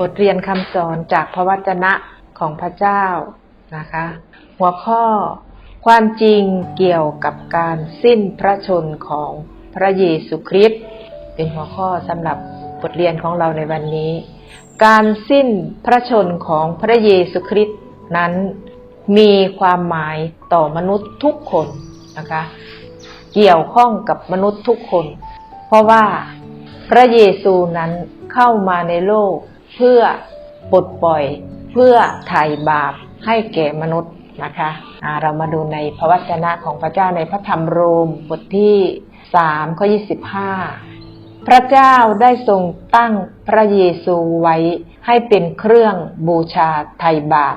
บทเรียนคำสอนจากพระวจนะของพระเจ้านะคะ หัวข้อความจริงเกี่ยวกับการสิ้นพระชนของพระเยซูคริสต์เป็นหัวข้อสำหรับบทเรียนของเราในวันนี้ การสิ้นพระชนของพระเยซูคริสต์นั้นมีความหมายต่อมนุษย์ทุกคนนะคะเกี่ยวข้องกับมนุษย์ทุกคน เพราะว่าพระเยซูนั้นเข้ามาในโลก เพื่อปลดปล่อยเพื่อไถ่บาปให้แก่มนุษย์นะคะอ่าเรามาดูในพระวจนะของพระเจ้าในพระธรรมโรมบทที่3ข้อ25 พระเจ้าได้ทรงตั้งพระเยซูไว้ให้เป็นเครื่องบูชาไถ่บาป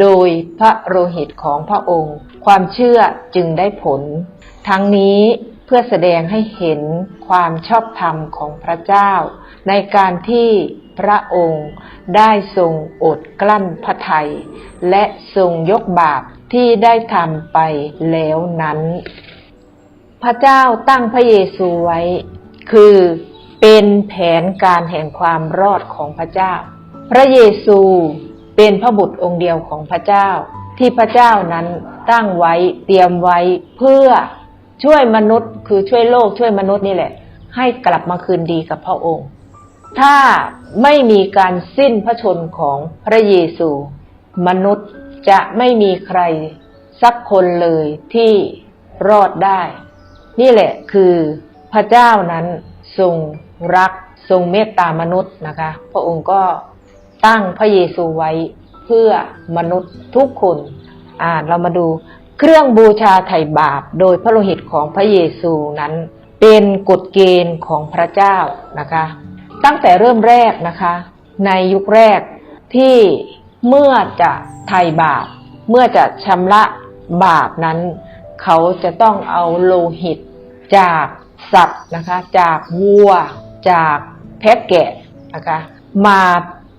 โดยพระโลหิตของพระองค์ ความเชื่อจึงได้ผล ทั้งนี้เพื่อแสดงให้เห็นความชอบธรรมของพระเจ้า ในการที่ พระองค์ได้ทรงอดกลั้นพระทัยและทรงยกบาปที่ได้ทำไปแล้วนั้น พระเจ้าตั้งพระเยซูไว้ คือเป็นแผนการแห่งความรอดของพระเจ้า พระเยซูเป็นพระบุตรองค์เดียวของพระเจ้า ที่พระเจ้านั้นตั้งไว้เตรียมไว้เพื่อช่วยมนุษย์คือช่วยโลกช่วยมนุษย์นี่แหละ ให้กลับมาคืนดีกับพระองค์ ถ้าไม่มีการสิ้นพระชนของพระเยซู มนุษย์จะไม่มีใครสักคนเลยที่รอดได้ นี่แหละคือพระเจ้านั้นทรงรักทรงเมตตามนุษย์นะคะ พระองค์ก็ตั้งพระเยซูไว้เพื่อมนุษย์ทุกคน อ่าเรามาดูเครื่องบูชาไถ่บาปโดยพระโลหิตของพระเยซูนั้น เป็นกฎเกณฑ์ของพระเจ้านะคะ ตั้งแต่เริ่มแรกนะคะ ในยุคแรกที่เมื่อจะไถ่บาป เมื่อจะชำระบาปนั้น เขาจะต้องเอาโลหิต จากสัตว์นะคะ จากวัว จากแพะแกะนะคะมา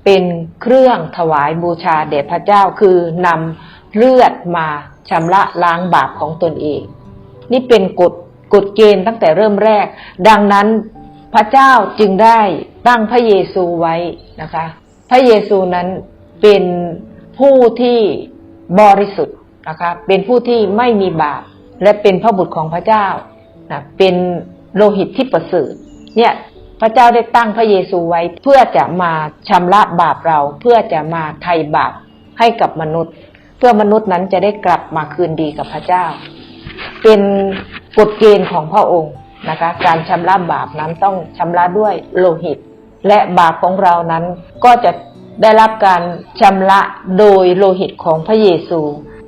เป็นเครื่องถวายบูชาแด่พระเจ้าคือนำเลือดมาชำระล้างบาปของตนเอง นี่เป็นกฎกฎเกณฑ์ตั้งแต่เริ่มแรก ดังนั้น พระเจ้าจึงได้ตั้งพระเยซูไว้นะคะ พระเยซูนั้นเป็นผู้ที่บริสุทธิ์นะคะเป็นผู้ที่ไม่มีบาปและเป็นพระบุตรของพระเจ้านะเป็นโลหิตที่ประเสริฐเนี่ยพระเจ้าได้ตั้งพระเยซูไว้เพื่อจะมาชำระบาปเรา เพื่อจะมาไถ่บาปให้กับมนุษย์ เพื่อมนุษย์นั้นจะได้กลับมาคืนดีกับพระเจ้า เป็นกฎเกณฑ์ของพระองค์ นะคะ การชำระบาปนั้นต้องชำระด้วยโลหิต และบาปของเรานั้นก็จะได้รับการชำระโดยโลหิตของพระเยซู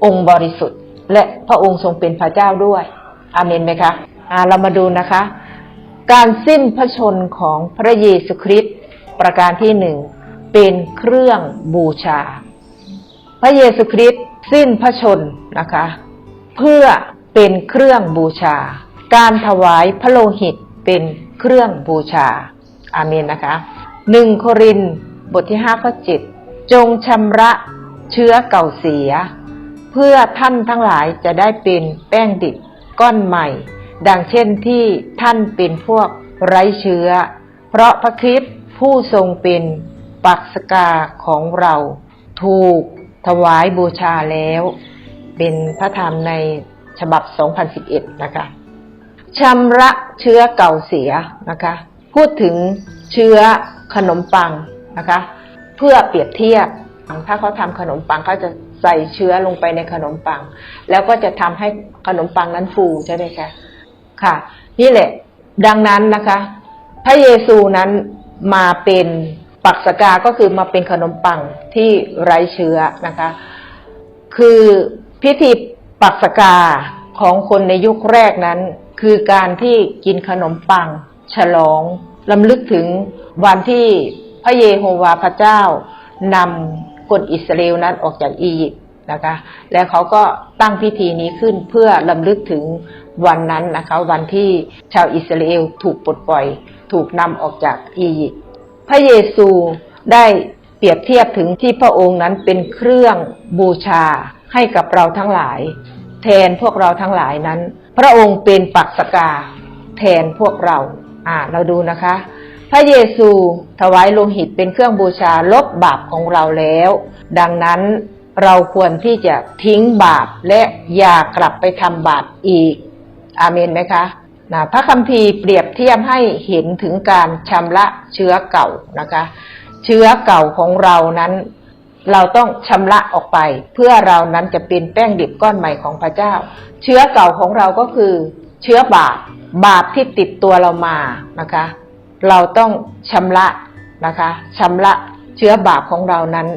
องค์บริสุทธิ์ และพระองค์ทรงเป็นพระเจ้าด้วยอาเมนไหมคะเรามาดูนะคะ การสิ้นพระชนของพระเยซูคริสต์ประการที่หนึ่งเป็นเครื่องบูชา พระเยซูคริสต์สิ้นพระชนนะคะ เพื่อเป็นเครื่องบูชา การถวายพระโลหิตเป็นเครื่องบูชา อาเมนนะคะหนึ่งโครินบทที่ห้าข้อเจ็ดจงชำระเชื้อเก่าเสีย เพื่อท่านทั้งหลายจะได้เป็นแป้งดิบก้อนใหม่ ดังเช่นที่ท่านเป็นพวกไร้เชื้อ เพราะพระคริสต์ผู้ทรงเป็นปักสกาของเรา ถูกถวายบูชาแล้ว เป็นพระธรรมในฉบับ 2011 นะคะ ชำระเชื้อเก่าเสียนะคะ พูดถึงเชื้อขนมปังนะคะ เพื่อเปรียบเทียบถ้าเขาทำขนมปังเขาจะใส่เชื้อลงไปในขนมปัง แล้วก็จะทำให้ขนมปังนั้นฟูใช่ไหมคะค่ะ นี่แหละ ดังนั้นนะคะ พระเยซูนั้นมาเป็นปักสกาก็คือมาเป็นขนมปังที่ไร้เชื้อนะคะ คือพิธีปักสกาของคนในยุคแรกนั้น คือการที่กินขนมปัง ฉลองลำลึกถึงวันที่พระเยโฮวาห์พระเจ้านำคนอิสราเอลนั้นออกจากอียิปต์นะคะ และเขาก็ตั้งพิธีนี้ขึ้นเพื่อลำลึกถึงวันนั้นนะคะ วันที่ชาวอิสราเอลถูกปลดปล่อย ถูกนำออกจากอียิปต์พระเยซูได้เปรียบเทียบถึงที่พระองค์นั้นเป็นเครื่องบูชาให้กับเราทั้งหลาย แทนพวกเราทั้งหลายนั้น พระองค์เป็นปักสกาแทนพวกเรา อ่า เราดูนะคะ พระเยซูถวายโลหิตเป็นเครื่องบูชาลบบาปของเราแล้ว ดังนั้นเราควรที่จะทิ้งบาปและอย่ากลับไปทำบาปอีก อาเมนไหมคะนะพระคัมภีร์เปรียบเทียบให้เห็นถึงการชำระเชื้อเก่านะคะ เชื้อเก่าของเรานั้น เราต้องชำระออกไป เพื่อเรานั้นจะเป็นแป้งดิบก้อนใหม่ของพระเจ้า เชื้อเก่าของเราก็คือ เชื้อบาปบาปที่ติดตัวเรามานะคะ เราต้องชำระนะคะชำระเชื้อบาปของเรานั้น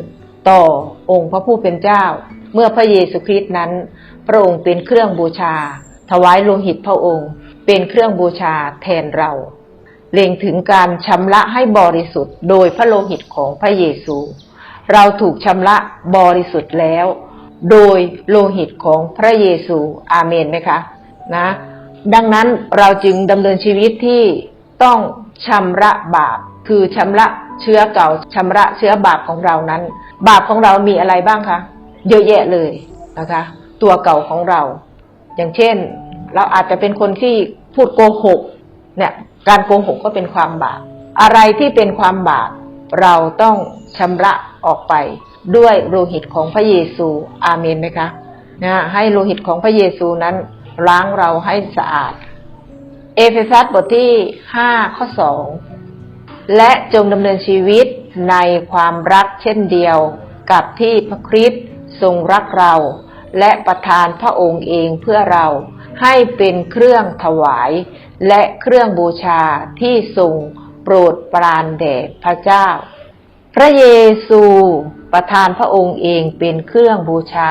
ต่อองค์พระผู้เป็นเจ้า เมื่อพระเยซูคริสต์นั้น พระองค์เป็นเครื่องบูชา ถวายโลหิตพระองค์ เป็นเครื่องบูชาแทนเราเล็งถึงการชำระให้บริสุทธิ์ โดยพระโลหิตของพระเยซู เราถูกชำระบริสุทธิ์แล้ว โดยโลหิตของพระเยซูอาเมนไหมคะนะดังนั้นเราจึงดำเนินชีวิตที่ต้องชำระบาป คือชำระเชื้อเก่าชำระเชื้อบาปของเรานั้น บาปของเรามีอะไรบ้างคะเยอะแยะเลยนะคะ ตัวเก่าของเรา อย่างเช่น เราอาจจะเป็นคนที่พูดโกหกเนี่ยการโกหกก็เป็นความบาปอะไรที่เป็นความบาป เราต้องชำระออกไป ด้วยโลหิตของพระเยซูอาเมนไหมคะนะให้โลหิตของพระเยซูนั้นล้างเราให้สะอาด เอเฟซัสบทที่5ข้อ2และจงดำเนินชีวิตในความรักเช่นเดียวกับที่พระคริสต์ทรงรักเรา และประทานพระองค์เองเพื่อเราให้เป็นเครื่องถวาย และเครื่องบูชาที่ทรง โปรดปรานแด่พระเจ้า พระเยซูประทานพระองค์เองเป็นเครื่องบูชา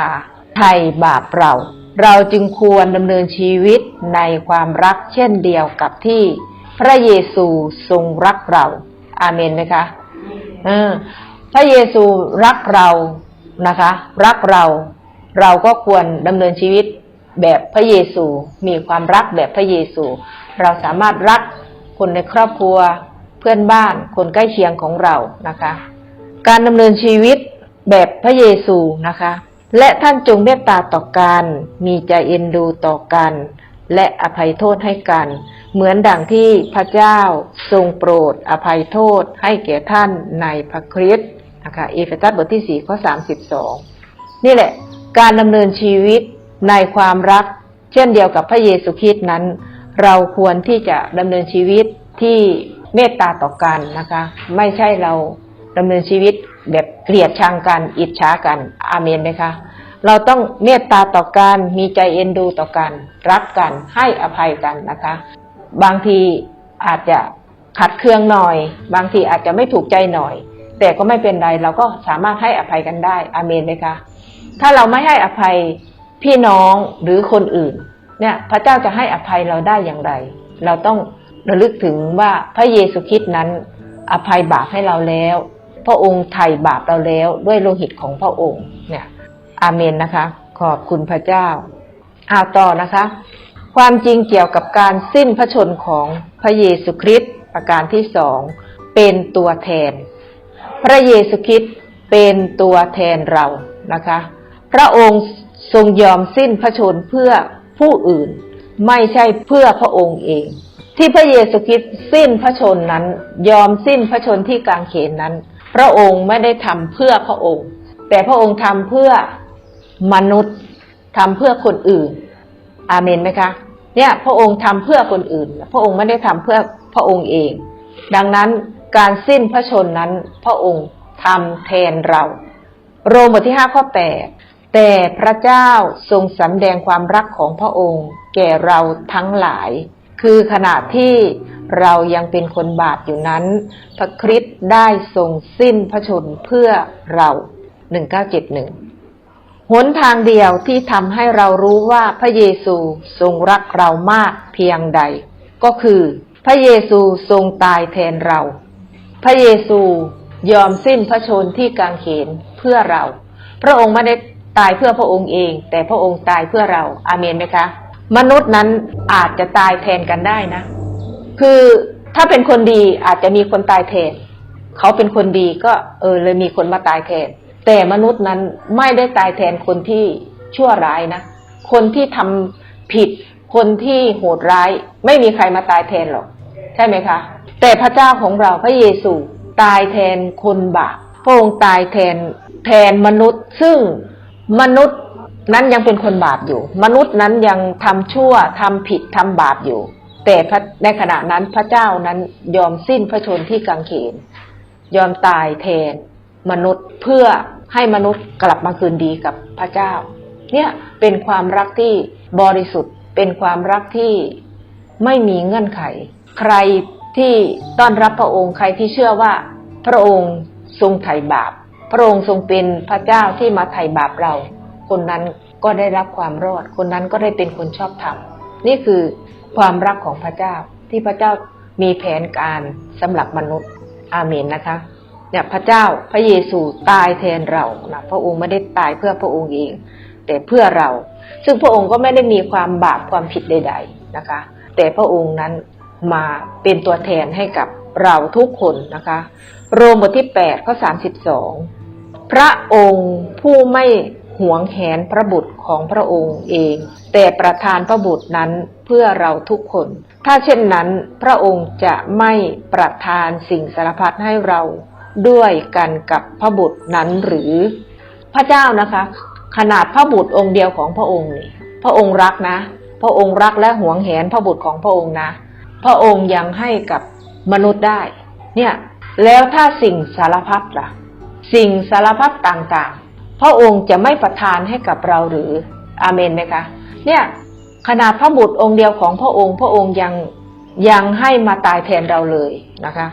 ไถ่บาปเรา เราจึงควรดำเนินชีวิตในความรักเช่นเดียวกับที่พระเยซูทรงรักเรา อาเมนไหมคะเออพระเยซูรักเรานะคะ รักเรา เราก็ควรดำเนินชีวิตแบบพระเยซู มีความรักแบบพระเยซู เราสามารถรักคนในครอบครัว เพื่อนบ้านคนใกล้เคียงของเรานะคะ การดำเนินชีวิตแบบพระเยซูนะคะ และท่านจงเมตตาต่อกัน มีใจเอ็นดูต่อกัน และอภัยโทษให้กัน เหมือนดังที่พระเจ้าทรงโปรดอภัยโทษให้แก่ท่านในพระคริสต์นะคะเอเฟซัสบทที่ 4 ข้อ 32 นี่แหละ การดำเนินชีวิตในความรัก เช่นเดียวกับพระเยซูคริสต์นั้น เราควรที่จะดำเนินชีวิตที่ เมตตาต่อกันนะคะ ไม่ใช่เราดำเนินชีวิตแบบเกลียดชังกันอิจฉากันอาเมนไหมคะเราต้องเมตตาต่อกันมีใจเอ็นดูต่อกันรักกันให้อภัยกันนะคะ บางทีอาจจะขัดเคืองหน่อย บางทีอาจจะไม่ถูกใจหน่อย แต่ก็ไม่เป็นไรเราก็สามารถให้อภัยกันได้อาเมนไหมคะถ้าเราไม่ให้อภัยพี่น้องหรือคนอื่นเนี่ยพระเจ้าจะให้อภัยเราได้อย่างไร เราต้อง ระลึกถึงว่าพระเยซูคริสต์นั้น อภัยบาปให้เราแล้ว พระองค์ไถ่บาปเราแล้วด้วยโลหิตของพระองค์เนี่ย อาเมนนะคะ ขอบคุณพระเจ้าเอาต่อนะคะ ความจริงเกี่ยวกับการสิ้นพระชนของพระเยซูคริสต์ประการที่สองเป็นตัวแทน พระเยซูคริสต์เป็นตัวแทนเรานะคะ พระองค์ทรงยอมสิ้นพระชนเพื่อผู้อื่น ไม่ใช่เพื่อพระองค์เอง ที่พระเยซูคริสต์สิ้นพระชนนั้น ยอมสิ้นพระชนที่กางเขนนั้น พระองค์ไม่ได้ทำเพื่อพระองค์ แต่พระองค์ทำเพื่อมนุษย์ทำเพื่อคนอื่น อาเมนไหมคะ เนี่ยพระองค์ทำเพื่อคนอื่น พระองค์ไม่ได้ทำเพื่อพระองค์เอง ดังนั้นการสิ้นพระชนนั้น พระองค์ทำแทนเรา โรมบทที่ห้าข้อแปดแต่พระเจ้าทรงสำแดงความรักของพระองค์ แก่เราทั้งหลาย คือขณะที่เรายังเป็นคนบาปอยู่นั้น พระคริสต์ได้ทรงสิ้นพระชนเพื่อเรา 1971 หนทางเดียวที่ทำให้เรารู้ว่าพระเยซูทรงรักเรามากเพียงใด ก็คือ พระเยซูทรงตายแทนเรา พระเยซูยอมสิ้นพระชนที่กางเขนเพื่อเรา พระองค์ไม่ได้ตายเพื่อพระองค์เอง แต่พระองค์ตายเพื่อเรา อาเมนไหมคะ มนุษย์นั้นอาจจะตายแทนกันได้นะ คือถ้าเป็นคนดีอาจจะมีคนตายแทน เขาเป็นคนดีก็เออเลยมีคนมาตายแทน แต่มนุษย์นั้นไม่ได้ตายแทนคนที่ชั่วร้ายนะ คนที่ทำผิด คนที่โหดร้าย ไม่มีใครมาตายแทนหรอก ใช่ไหมคะ แต่พระเจ้าของเราพระเยซูตายแทนคนบาปพระองค์ตายแทนแทนมนุษย์ ซึ่งมนุษย์ นั้นยังเป็นคนบาปอยู่ มนุษย์นั้นยังทำชั่วทำผิดทำบาปอยู่ แต่ในขณะนั้นพระเจ้านั้นยอมสิ้นพระชนที่กังเขน ยอมตายแทน มนุษย์เพื่อให้มนุษย์กลับมาคืนดีกับพระเจ้า เนี่ยเป็นความรักที่บริสุทธิ์เป็นความรักที่ไม่มีเงื่อนไข ใครที่ต้อนรับพระองค์ใครที่เชื่อว่าพระองค์ทรงไถ่บาป พระองค์ทรงเป็นพระเจ้าที่มาไถ่บาปเรา คนนั้นก็ได้รับความรอด คนนั้นก็ได้เป็นคนชอบธรรมนี่คือความรักของพระเจ้าที่พระเจ้ามีแผนการสำหรับมนุษย์อาเมนนะคะเนี่ยพระเจ้าพระเยซูตายแทนเรานะพระองค์ไม่ได้ตายเพื่อพระองค์เอง แต่เพื่อเรา ซึ่งพระองค์ก็ไม่ได้มีความบาปความผิดใด ๆนะคะ แต่พระองค์นั้นมาเป็นตัวแทนให้กับเราทุกคนนะคะ โรมบทที่8ข้อ32 พระองค์ผู้ไม่ หวงแหนพระบุตรของพระองค์เอง แต่ประทานพระบุตรนั้นเพื่อเราทุกคน ถ้าเช่นนั้น พระองค์จะไม่ประทานสิ่งสารพัดให้เราด้วยกันกับพระบุตรนั้นหรือ พระเจ้านะคะ ขนาดพระบุตรองค์เดียวของพระองค์นี่พระองค์รักนะ พระองค์รักและหวงแหนพระบุตรของพระองค์นะ พระองค์ยังให้กับมนุษย์ได้ เนี่ยแล้วถ้าสิ่งสารพัดล่ะ สิ่งสารพัดต่าง พระองค์จะไม่ประทานให้กับเราหรือ อาเมนไหมคะ เนี่ยขนาดพระบุตรองค์เดียวของพระองค์ พระองค์ยังยังให้มาตายแทนเราเลยนะคะ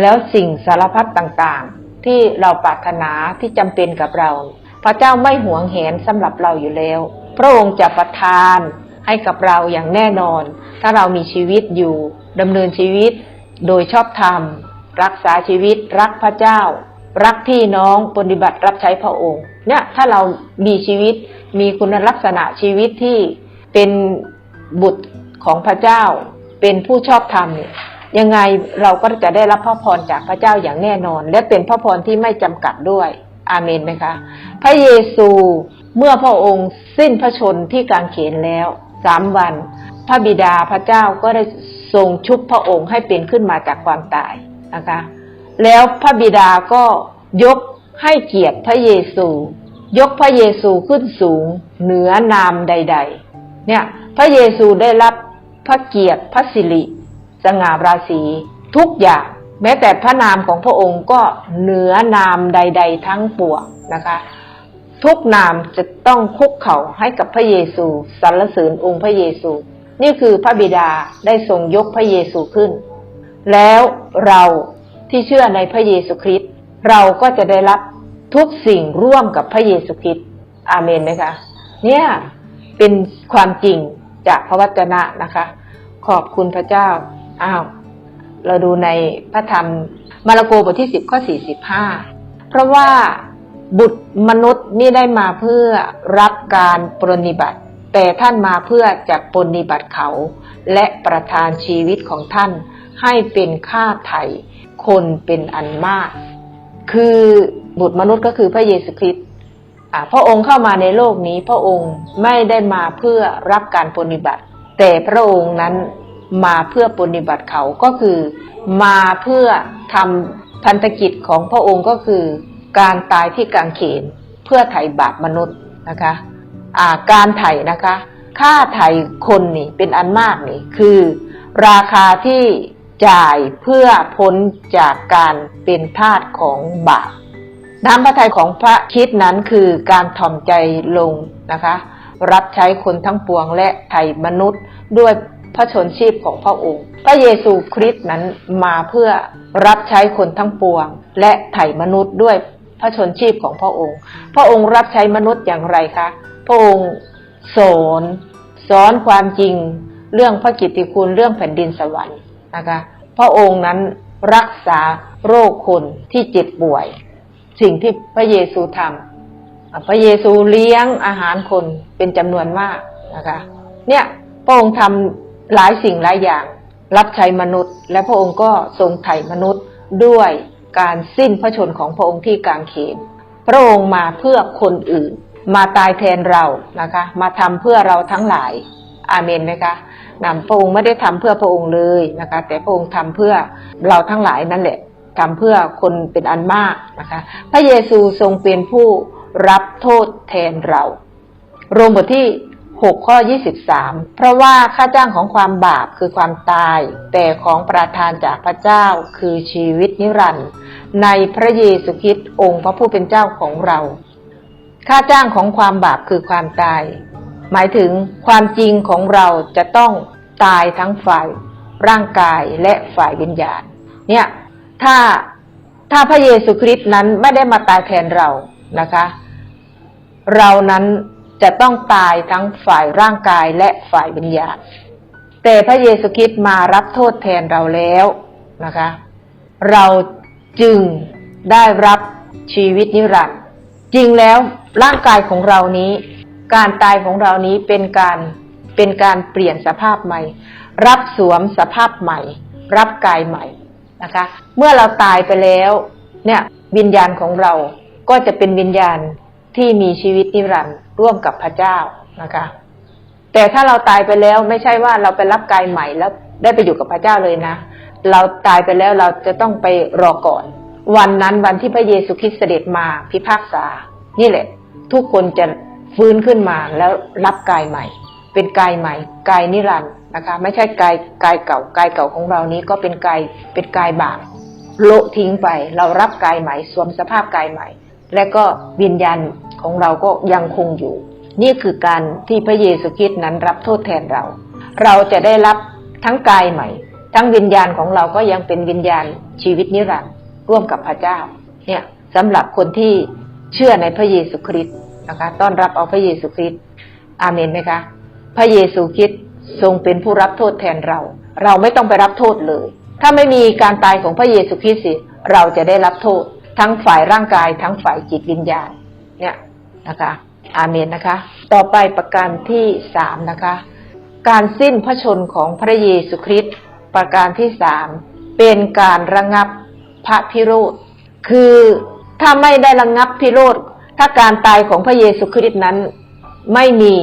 แล้วสิ่งสารพัดต่างๆ ที่เราปรารถนาที่จำเป็นกับเรา พระเจ้าไม่หวงแหนสำหรับเราอยู่แล้ว พระองค์จะประทานให้กับเราอย่างแน่นอน ถ้าเรามีชีวิตอยู่ดำเนินชีวิตโดยชอบธรรม รักษาชีวิตรักพระเจ้า รักพี่น้องปฏิบัติรับใช้พระองค์ เนี่ยถ้าเรามีชีวิตมีคุณลักษณะชีวิตที่เป็นบุตรของพระเจ้า เป็นผู้ชอบธรรมเนี่ยยังไงเราก็จะได้รับพระพรจากพระเจ้าอย่างแน่นอน และเป็นพระพรที่ไม่จำกัดด้วย อาเมนไหมคะ พระเยซูเมื่อพระองค์สิ้นพระชนที่กางเขนแล้วสามวัน พระบิดาพระเจ้าก็ได้ทรงชุบพระองค์ให้เป็นขึ้นมาจากความตายนะคะ แล้วพระบิดาก็ยกให้เกียรติพระเยซู ยกพระเยซูขึ้นสูง เหนือนามใด ๆ เนี่ย พระเยซูได้รับพระเกียรติพระสิริ สง่าราศี ทุกอย่างแม้แต่พระนามของพระองค์ก็เหนือนามใด ๆ ทั้งปวงนะคะ ทุกนามจะต้องคุกเข่าให้กับพระเยซูสรรเสริญองค์พระเยซู นี่คือพระบิดาได้ทรงยกพระเยซูขึ้น แล้วเรา ที่เชื่อในพระเยซูคริสต์เราก็จะได้รับทุกสิ่งร่วมกับพระเยซูคริสต์อาเมนไหมคะ เนี่ยเป็นความจริงจากพระวจนะนะคะ ขอบคุณพระเจ้าอ้าวเราดูในพระธรรมมาระโกบทที่สิบข้อสี่สิบห้าเพราะว่าบุตรมนุษย์นี่ได้มาเพื่อรับการปรนนิบัติ แต่ท่านมาเพื่อจะปรนนิบัติเขา และประทานชีวิตของท่านให้เป็นค่าไถ่ คนเป็นอันมาก คือบุตรมนุษย์ก็คือพระเยซูคริสต์พระองค์เข้ามาในโลกนี้ พระองค์ไม่ได้มาเพื่อรับการปรนนิบัติ แต่พระองค์นั้นมาเพื่อปรนนิบัติเขาก็คือมาเพื่อทำพันธกิจของพระองค์ก็คือ การตายที่กางเขนเพื่อไถ่บาปมนุษย์นะคะาการไถ่นะคะ ค่าไถ่คนนี่เป็นอันมากนี่คือ ราคาที่ จ่ายเพื่อพ้นจากการเป็นทาสของบาปน้ำพระทัยของพระคิดนั้นคือการถ่อมใจลงนะคะ รับใช้คนทั้งปวงและไถ่มนุษย์ด้วยพระชนชีพของพระองค์ พระเยซูคริสต์นั้นมาเพื่อรับใช้คนทั้งปวง และไถ่มนุษย์ด้วยพระชนชีพของพระองค์ พระองค์รับใช้มนุษย์อย่างไรคะ พระองค์สอนสอนความจริง เรื่องพระกิตติคุณเรื่องแผ่นดินสวรรค์ นะคะพระองค์นั้นรักษาโรคคนที่เจ็บป่วย สิ่งที่พระเยซูทำพระเยซูเลี้ยงอาหารคนเป็นจำนวนมากนะคะเนี่ยพระองค์ทำหลายสิ่งหลายอย่าง รับใช้มนุษย์ และพระองค์ก็ทรงไถ่มนุษย์ด้วยการสิ้นพระชนของพระองค์ที่กางเขนพระองค์มาเพื่อคนอื่น มาตายแทนเรานะคะ มาทำเพื่อเราทั้งหลาย อาเมนไหมคะ นำพระองค์ไม่ได้ทำเพื่อพระองค์เลยนะคะ แต่พระองค์ทำเพื่อเราทั้งหลายนั่นแหละทำเพื่อคนเป็นอันมากนะคะ พระเยซูทรงเป็นผู้รับโทษแทนเรา โรมบทที่ 6 ข้อ 23 เพราะว่าค่าจ้างของความบาปคือความตาย แต่ของประทานจากพระเจ้าคือชีวิตนิรันดร์ในพระเยซูคริสต์องค์พระผู้เป็นเจ้าของเรา ค่าจ้างของความบาปคือความตาย หมายถึงความจริงของเราจะต้องตายทั้งฝ่ายร่างกายและฝ่ายวิญญาณ เนี่ยถ้าถ้าพระเยซูคริสต์นั้นไม่ได้มาตายแทนเรานะคะ เรานั้นจะต้องตายทั้งฝ่ายร่างกายและฝ่ายวิญญาณ แต่พระเยซูคริสต์มารับโทษแทนเราแล้วนะคะ เราจึงได้รับชีวิตนิรันดร์จริงแล้วร่างกายของเรานี้ การตายของเรานี้เป็นการเป็นการเปลี่ยนสภาพใหม่ รับสวมสภาพใหม่ รับกายใหม่นะคะ เมื่อเราตายไปแล้วเนี่ยวิญญาณของเราก็จะเป็นวิญญาณที่มีชีวิตนิรันดร์ร่วมกับพระเจ้านะคะ แต่ถ้าเราตายไปแล้วไม่ใช่ว่าเราไปรับกายใหม่แล้วได้ไปอยู่กับพระเจ้าเลยนะ เราตายไปแล้วเราจะต้องไปรอก่อน วันนั้นวันที่พระเยซูคริสต์เสด็จมาพิพากษา นี่แหละ ทุกคนจะ ฟื้นขึ้นมาแล้วรับกายใหม่ เป็นกายใหม่กายนิรันดร์นะคะ ไม่ใช่กายกายเก่ากายเก่าของเรานี้ก็เป็นกายเป็นกายบาปโละทิ้งไป เรารับกายใหม่สวมสภาพกายใหม่ และก็วิญญาณของเราก็ยังคงอยู่ นี่คือการที่พระเยซูคริสต์นั้นรับโทษแทนเรา เราจะได้รับทั้งกายใหม่ ทั้งวิญญาณของเราก็ยังเป็นวิญญาณชีวิตนิรันดร์ร่วมกับพระเจ้าเนี่ยสำหรับคนที่เชื่อในพระเยซูคริสต์ นะคะ ต้อนรับเอาพระเยซูคริสต์อาเมนไหมคะ พระเยซูคริสต์ทรงเป็นผู้รับโทษแทนเรา เราไม่ต้องไปรับโทษเลย ถ้าไม่มีการตายของพระเยซูคริสต์สิเราจะได้รับโทษ ทั้งฝ่ายร่างกายทั้งฝ่ายจิตวิญญาณเนี่ยนะคะอาเมนนะคะ ต่อไปประการที่สามนะคะ การสิ้นพระชนของพระเยซูคริสต์ประการที่สามเป็นการระงับพระพิโรธคือถ้าไม่ได้ระงับพิโรธ ถ้าการตายของพระเยซูคริสต์นั้น ไม่มี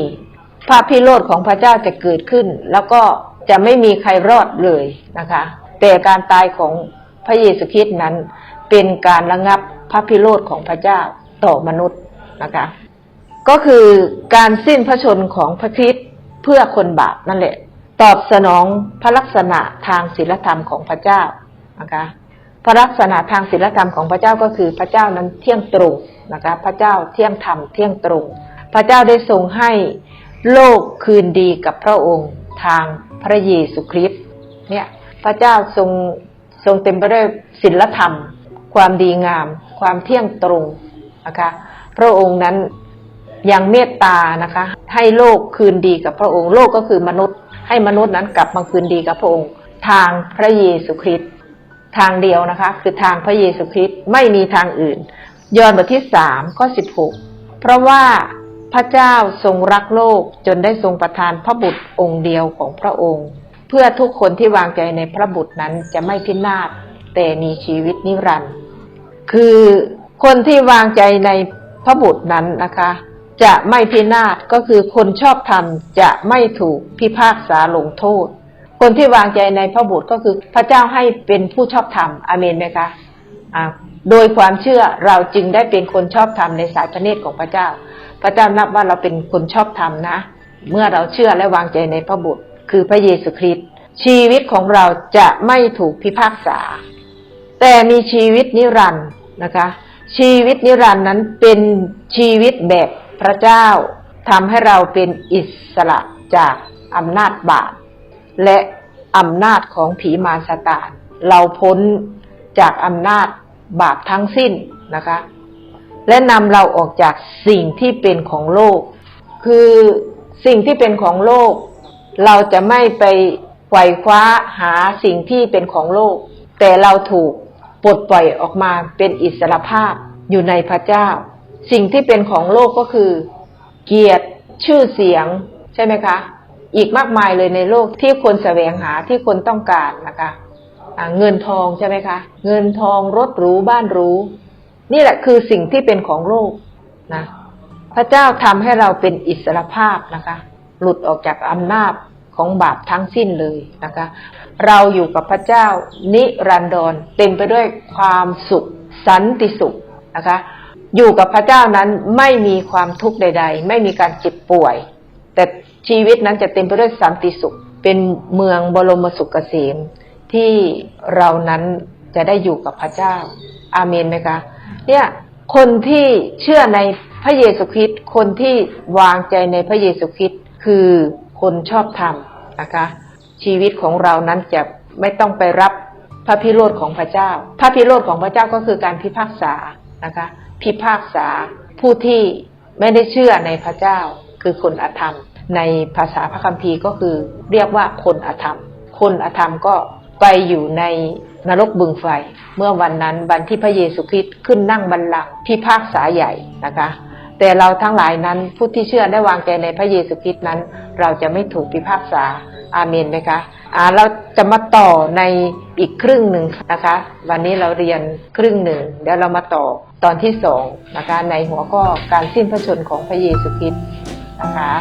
พระพิโรธของพระเจ้าจะเกิดขึ้น แล้วก็จะไม่มีใครรอดเลยนะคะ แต่การตายของพระเยซูคริสต์นั้น เป็นการระงับพระพิโรธของพระเจ้าต่อมนุษย์นะคะ ก็คือการสิ้นพระชนของพระคริสต์เพื่อคนบาปนั่นแหละ ตอบสนองพระลักษณะทางศีลธรรมของพระเจ้านะคะ พระลักษณะทางศีลธรรมของพระเจ้าก็คือพระเจ้านั้นเที่ยงตรงนะคะพระเจ้าเที่ยงธรรมเที่ยงตรง พระเจ้าได้ทรงให้โลกคืนดีกับพระองค์ทางพระเยซูคริสต์เนี่ยพระเจ้าทรงทรงเต็มไปด้วยศีลธรรม ความดีงาม ความเที่ยงตรงนะคะพระองค์นั้นยังเมตตานะคะให้โลกคืนดีกับพระองค์ โลกก็คือมนุษย์ ให้มนุษย์นั้นกลับมาคืนดีกับพระองค์ ทางพระเยซูคริสต์ ทางเดียวนะคะ คือทางพระเยซูคริสต์ไม่มีทางอื่น ยอห์นบทที่สามข้อสิบหกเพราะว่าพระเจ้าทรงรักโลกจนได้ทรงประทานพระบุตรองค์เดียวของพระองค์ เพื่อทุกคนที่วางใจในพระบุตรนั้นจะไม่พินาศแต่มีชีวิตนิรันดร์คือคนที่วางใจในพระบุตรนั้นนะคะ จะไม่พินาศก็คือคนชอบธรรมจะไม่ถูกพิพากษาลงโทษ คนที่วางใจในพระบุตรก็คือพระเจ้าให้เป็นผู้ชอบธรรมอเมนไหมคะอ่าโดยความเชื่อเราจึงได้เป็นคนชอบธรรมในสายพระเนตรของพระเจ้า พระเจ้านับว่าเราเป็นคนชอบธรรมนะ เมื่อเราเชื่อและวางใจในพระบุตร คือพระเยซูคริสต์ชีวิตของเราจะไม่ถูกพิพากษา แต่มีชีวิตนิรันดร์นะคะ ชีวิตนิรันดร์นั้นเป็นชีวิตแบบพระเจ้าทำให้เราเป็นอิสระจากอำนาจบาป และอำนาจของผีมารซาตานเราพ้นจากอำนาจบาปทั้งสิ้นนะคะ และนำเราออกจากสิ่งที่เป็นของโลก คือสิ่งที่เป็นของโลก เราจะไม่ไปไขว่คว้าหาสิ่งที่เป็นของโลก แต่เราถูกปลดปล่อยออกมาเป็นอิสรภาพอยู่ในพระเจ้า สิ่งที่เป็นของโลกก็คือ เกียรติชื่อเสียงใช่ไหมคะ อีกมากมายเลยในโลกที่คนแสวงหาที่คนต้องการนะคะเงินทองใช่ไหมคะ เงินทองรถหรูบ้านหรูนี่แหละคือสิ่งที่เป็นของโลกนะพระเจ้าทำให้เราเป็นอิสรภาพนะคะ หลุดออกจากอำนาจของบาปทั้งสิ้นเลยนะคะ เราอยู่กับพระเจ้านิรันดรเต็มไปด้วยความสุข สันติสุขนะคะ อยู่กับพระเจ้านั้นไม่มีความทุกข์ใด ๆ ไม่มีการเจ็บป่วย แต่ ชีวิตนั้นจะเต็มไปด้วยสันติสุข เป็นเมืองบรมสุขเกษมที่เรานั้นจะได้อยู่กับพระเจ้า อาเมนไหมคะ เนี่ยคนที่เชื่อในพระเยซูคริสต์คนที่วางใจในพระเยซูคริสต์คือคนชอบธรรมนะคะ ชีวิตของเรานั้นจะไม่ต้องไปรับพระพิโรธของพระเจ้า พระพิโรธของพระเจ้าก็คือการพิพากษานะคะ พิพากษาผู้ที่ไม่ได้เชื่อในพระเจ้าคือคนอธรรม ในภาษาพระคัมภีร์ก็คือเรียกว่าคนอธรรม คนอธรรมก็ไปอยู่ในนรกบึงไฟ เมื่อวันนั้นวันที่พระเยซูคริสต์ขึ้นนั่งบัลลังก์พิพากษาใหญ่นะคะแต่เราทั้งหลายนั้นผู้ที่เชื่อได้วางใจในพระเยซูคริสต์นั้น เราจะไม่ถูกพิพากษาอาเมนไหมคะอ่าเราจะมาต่อในอีกครึ่งหนึ่งนะคะ วันนี้เราเรียนครึ่งหนึ่งเดี๋ยวเรามาต่อตอนที่สองนะคะในหัวข้อการสิ้นพระชนของพระเยซูคริสต์นะคะ